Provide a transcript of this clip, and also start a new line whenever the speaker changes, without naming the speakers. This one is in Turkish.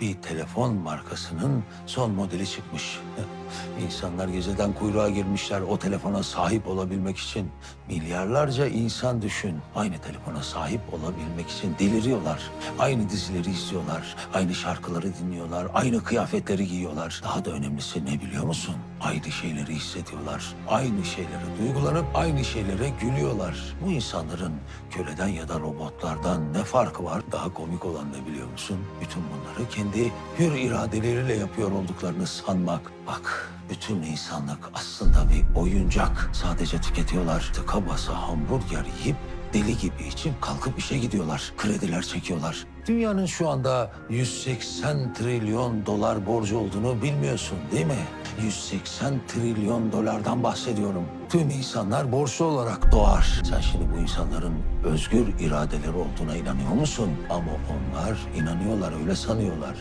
bir telefon markasının son modeli çıkmış. İnsanlar geceden kuyruğa girmişler o telefona sahip olabilmek için. Milyarlarca insan düşün. Aynı telefona sahip olabilmek için deliriyorlar. Aynı dizileri izliyorlar. Aynı şarkıları dinliyorlar. Aynı kıyafetleri giyiyorlar. Daha da önemlisi ne biliyor musun? Aynı şeyleri hissediyorlar. Aynı şeylere duygulanıp aynı şeylere gülüyorlar. Bu insanların köleden ya da robotlardan ne farkı var? Daha komik olan ne biliyor musun? Bütün bunları kendi hür iradeleriyle yapıyor olduklarını sanmak. Bak bütün insanlık aslında bir oyuncak. Sadece tüketiyorlar. Tıka basa hamburger yiyip deli gibi içip kalkıp işe gidiyorlar. Krediler çekiyorlar. Dünyanın şu anda 180 trilyon dolar borcu olduğunu bilmiyorsun değil mi? 180 trilyon dolardan bahsediyorum. Tüm insanlar borçlu olarak doğar. Sen şimdi bu insanların özgür iradeleri olduğuna inanıyor musun? Ama onlar inanıyorlar, öyle sanıyorlar.